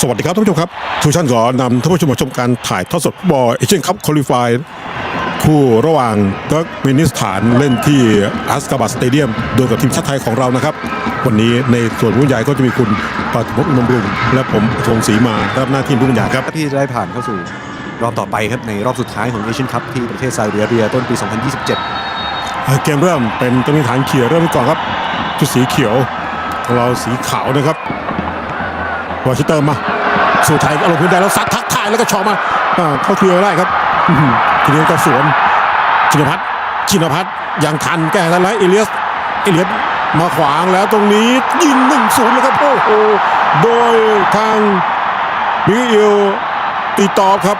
สวัสดีครับท่านผู้ชมครับทุกท่านขอนำท่านผู้ชมมาชมการถ่ายทอดสดฟุตบอลเอเชียนคัพคอลิฟายคู่ระหว่างเติร์กมินิสถานเล่นที่อัสกาบัตสเตเดียมโดยกับทีมชาติไทยของเรานะครับ วันนี้ในส่วนผู้บรรยายก็จะมีคุณปฏิภพนมรุงและผมธงศรีมารับหน้าที่ผู้บรรยายครับที่จะได้ผ่านเข้าสู่รอบต่อไปครับในรอบสุดท้ายของเอเชียนคัพที่ประเทศซาอุดิอาระเบียต้นปี 2027 เกมเริ่มเป็นตัวมินิสถานเขียวเริ่มก่อนครับชุดสีเขียวของเราสีขาวนะครับ วอชิเตอร์มาสู่ไทยก็ลงพื้นได้แล้วซัดทักทายแล้วก็ชอมาอ่าเข้าเคลียร์ได้ครับทีนี้ก็สวนชินพัฒน์ชินพัฒน์ยังทันแก้ทันแล้วเอเลียสเอเลียสมาขวางแล้วตรงนี้ยิงหนึ่งศูนย์แล้วครับโอ้โหโดยทางมิเอลตีตอบครับ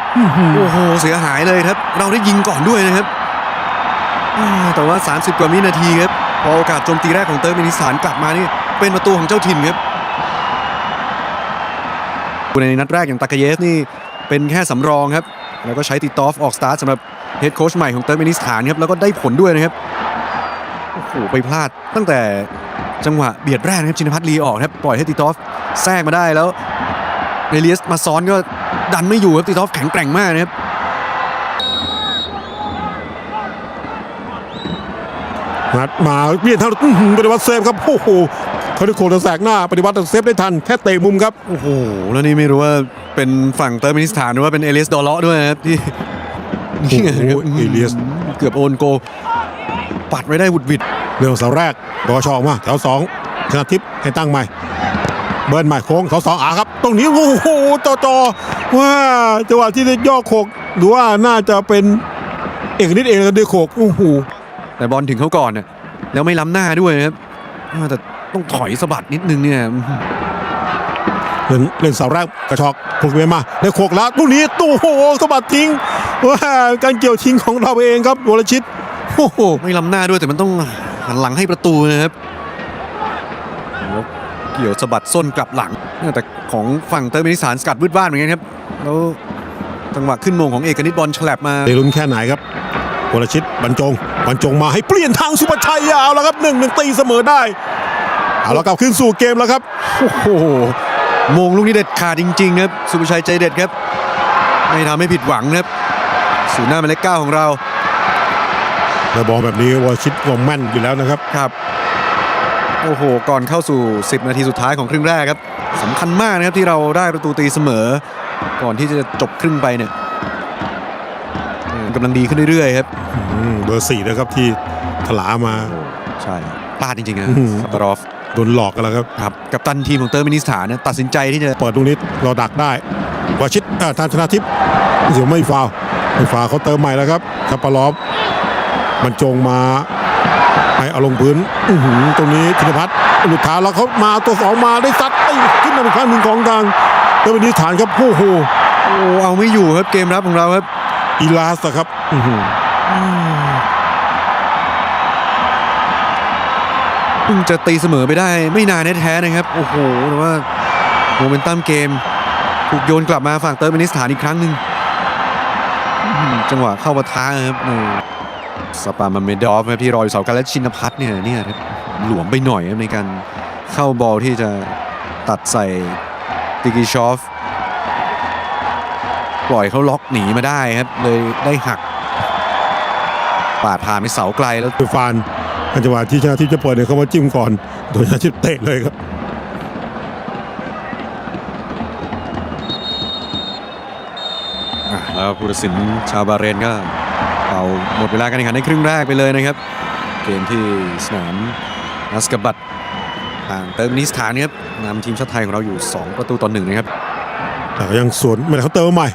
โอ้โหเสียหายเลยครับ เราได้ยิงก่อนด้วยนะครับแต่ว่า 30 กว่าวินาทีครับพอโอกาสโจมตีแรกของเติร์กเมนิสถานกลับมานี่เป็นประตูของเจ้าถิ่นครับ ในนัดแรกอย่างตากาเยสนี่เป็นแค่สำรองครับ แล้วก็ใช้ติดตอฟออกสตาร์ทสำหรับเฮดโค้ชใหม่ของเติร์กเมนิสถานครับแล้วก็ได้ผลด้วยนะครับโอ้โหไปพลาดตั้งแต่จังหวะเบียดแรกนะครับชินพัฒน์ลีออกครับปล่อยให้ติดตอฟแทรกมาได้แล้วเรเลียสมาซ้อนก็ดันไม่อยู่ครับติดตอฟแข็งแกร่งมากนะครับงัดมาเบียดทางอื้อหือปฏิวัติเซฟครับโอ้โห เขาได้โคตรแสกหน้าปฏิวัติเซฟได้ทันแค่เตะมุมครับ โอ้โห แล้วนี่ไม่รู้ว่าเป็นฝั่งเติร์กเมนิสถานหรือว่าเป็นเอเลียสดอลเลาะด้วยนะครับที่นี่ไงครับโอ้โหเอเลียสเกือบโอนโก ปัดไว้ได้หวุดหวิดเรื่องเสาแรกบอชออกมาแถวสองชนะทิพย์ให้ตั้งใหม่ เบิร์นใหม่โค้งเสาสองอาครับ ตรงนี้โอ้โหจอจอว่าจังหวะที่ได้ย่อโขกหรือว่าน่าจะเป็นเอกนิดเองก็ได้โขกโอ้โหแต่บอลถึงเขาก่อนเนี่ยแล้วไม่ล้ำหน้าด้วยนะครับอ่าแต่ ต้องถอยสะบัดนิดนึงเนี่ยเล่นเล่นเสาแรกกระชอกพลุกเวียนมาได้โขกแล้วตรงนี้ตู้โอ้โหสะบัดทิ้งว่าการเกี่ยวทิ้งของเราเองครับวรชิตโอ้โหไม่ล้ำหน้าด้วยแต่มันต้องหันหลังให้ประตูนะครับแล้วเกี่ยวสะบัดส้นกลับหลังแต่ของฝั่งเติร์กเมนิสถานสกัดวืดบ้านเหมือนกันครับแล้วจังหวะขึ้นโมงของเอกนิตบอลฉลับมาได้ลุ้นแค่ไหนครับวรชิตบรรจงบรรจงมาให้เปลี่ยนทางสุภชัยเอาแล้วครับหนึ่งหนึ่งตีเสมอได้ เอาแล้วกลับขึ้นสู่เกมแล้วครับโอ้โหโมงลูกนี้เด็ดขาดจริงๆครับสุภชัยใจเด็ดครับ ไม่ทำให้ผิดหวังนะครับศูนย์หน้าหมายเลขเก้าของเราแต่บอลแบบนี้วรชิตก็แม่นอยู่แล้วนะครับครับ โอ้โห ก่อนเข้าสู่ 10 นาทีสุดท้ายของครึ่งแรกครับสำคัญมากนะครับที่เราได้ประตูตีเสมอ ก่อนที่จะจบครึ่งไปเนี่ยเออกำลังดีขึ้นเรื่อยๆครับอืมเบอร์สี่นะครับที่ถลามา ใช่พลาดจริงๆนะอื้อหือสัปปารอฟ โดนหลอกกันแล้วครับครับกับตันทีมของเตอร์มินิสถานเนี่ยตัดสินใจที่จะเปิดตรงนี้เราดักได้วรชิตเอ่อทางชนะทิพย์เดี๋ยวไม่ฟาวล์ไม่ฟาวล์เขาเติมใหม่แล้วครับคาปาลอฟบรรจงมาให้เอาลงพื้นอื้อหือตรงนี้ธินพัฒน์หลุดเท้าแล้วเขามาตัวสองมาได้ซัดไอ้ขึ้นมาอีกครั้งหนึ่งของทางเตอร์มินิสถานครับโอ้โหโอ้เอาไม่อยู่ครับเกมรับของเราครับอีลาสอะครับ เพิ่งจะตีเสมอไปได้ไม่นานแท้ๆนะครับ โอ้โหแต่ว่าโมเมนตัมเกมถูกโยนกลับมาฝั่งเติร์กเมนิสถานอีกครั้งหนึ่งจังหวะเข้าปะทะครับสปามาเมดอฟครับที่รออยู่เสากันและชินพัฒน์เนี่ยเนี่ยครับหลวมไปหน่อยครับในการเข้าบอลที่จะตัดใส่ติกิชอฟ ปล่อยเขาล็อกหนีมาได้ครับ เลยได้หัก ปาดผ่านไปเสาไกลแล้วคือฟาน จังหวะที่ชนะทิพย์จะเปิดเนี่ยเขามาจิ้มก่อน โดยชนะทิพย์เตะเลยครับอะแล้วผู้ตัดสินชาวบาห์เรนก็เป่าหมดเวลาการแข่งขันในครึ่งแรกไปเลยนะครับ เกมที่สนามนัสกบัตทางเติร์กมินิสถานครับนำทีมชาติไทยของเราอยู่ 2 ประตูต่อหนึ่งนะครับแต่ก็ยังสวนไม่ได้เขาเติมมาใหม่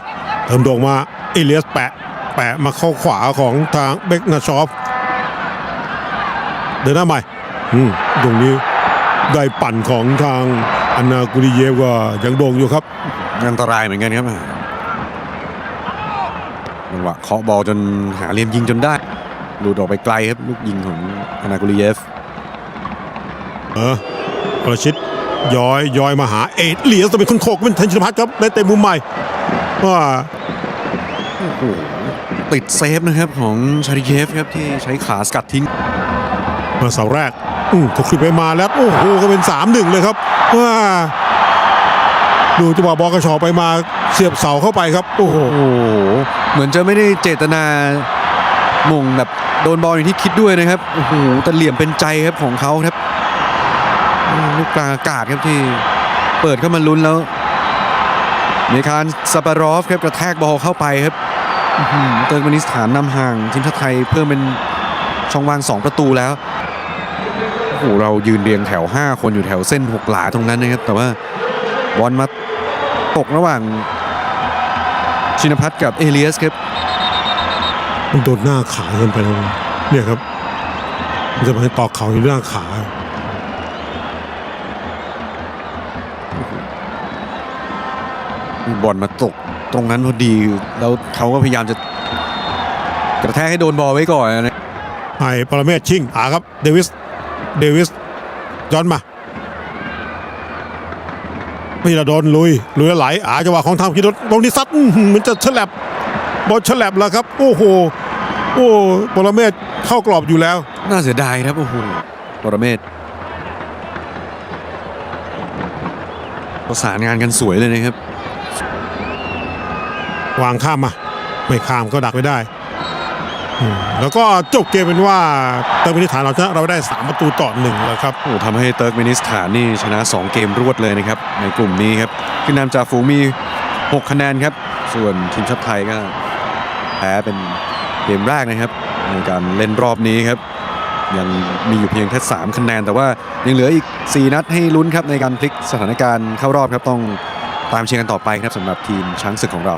เติมโด่งมาเอเลียสแปะ แปะมาเข้าขวาของทางเบกนาชอฟ เดินหน้าใหม่อืมตรงนี้ได้ปั่นของทางอันนากุริเยฟก็ยังโด่งอยู่ครับอันตรายเหมือนกันครับจังหวะเคาะบอลจนหาเหลี่ยมยิงจนได้หลุดออกไปไกลครับลูกยิงของอนากุลิเยฟเออประชิดย้อยย้อยมาหาเอเลียสจะเป็นคนโขกเป็นทันชินพัฒน์ครับได้เตะมุมใหม่ว่าโอ้โหติดเซฟนะครับของชาริเยฟครับที่ใช้ขาสกัดทิ้ง มาเสาแรกอืมถูกคลิปไปมาแล้วโอ้โหก็เป็น3 1เลยครับว่าดูจังหวะบอลกระชอไปมาเสียบเสาเข้าไปครับ โอ้โหเหมือนจะไม่ได้เจตนาม่งแบบโดนบอลอย่างที่คิดด้วยนะครับโอ้โหแต่เหลี่ยมเป็นใจครับของเขาครับลูกกลางอากาศครับที่เปิดเข้ามาลุ้นแล้วมีการสปารอฟครับกระแทกบอลเข้าไปครับเติร์กเมนิสถานนำห่างทีมชาติไทยเพิ่มเป็นช่องว่าง 2 ประตูแล้ว โอ้โหเรายืนเรียงแถว 5 คนอยู่แถวเส้น6หลาตรงนั้นนะครับ แต่ว่าบอลมาตกระหว่างชินพัฒน์กับเอเลียสครับมันโดนหน้าขาเกินไปแล้วเนี่ยครับมันจะมาให้ตอกเขาอยู่หน้าขาบอลมาตกตรงนั้นพอดี แล้วเขาก็พยายามจะกระแทกให้โดนบอลไว้ก่อนนะให้ปรเมศชิงอาครับ เดวิส เดวิสย้อนมาพี่ระดนลุย ลุยแล้วไหลอาจังหวะของทางกิรถตรงนี้ซัดอื้อหือนจะฉลับบอลฉลับแล้วครับ โอ้โห โอ้ปรเมศเข้ากรอบอยู่แล้ว น่าเสียดายครับโอ้โหปรเมศประสานงานกันสวยเลยนะครับ วางข้ามมา ไม่ข้ามก็ดักไม่ได้ แล้วก็จบเกมเป็นว่าเติมมินิฐานเราชนะเราได้ 3 ประตูต่อหนึ่งแล้วครับโอ้ทำให้เติร์กเมนิสถานนี่ชนะ 2 เกมรวดเลยนะครับ ในกลุ่มนี้ครับขึ้นนำจากฝูงมี 6 คะแนนครับ ส่วนทีมชาติไทยก็แพ้เป็นเกมแรกนะครับ ในการเล่นรอบนี้ครับ ยังมีอยู่เพียงแค่3คะแนน แต่ว่ายังเหลืออีก 4 นัดให้ลุ้นครับในการพลิกสถานการณ์เข้ารอบครับต้องตามเชียร์กันต่อไปครับสำหรับทีมช้างศึกของเรา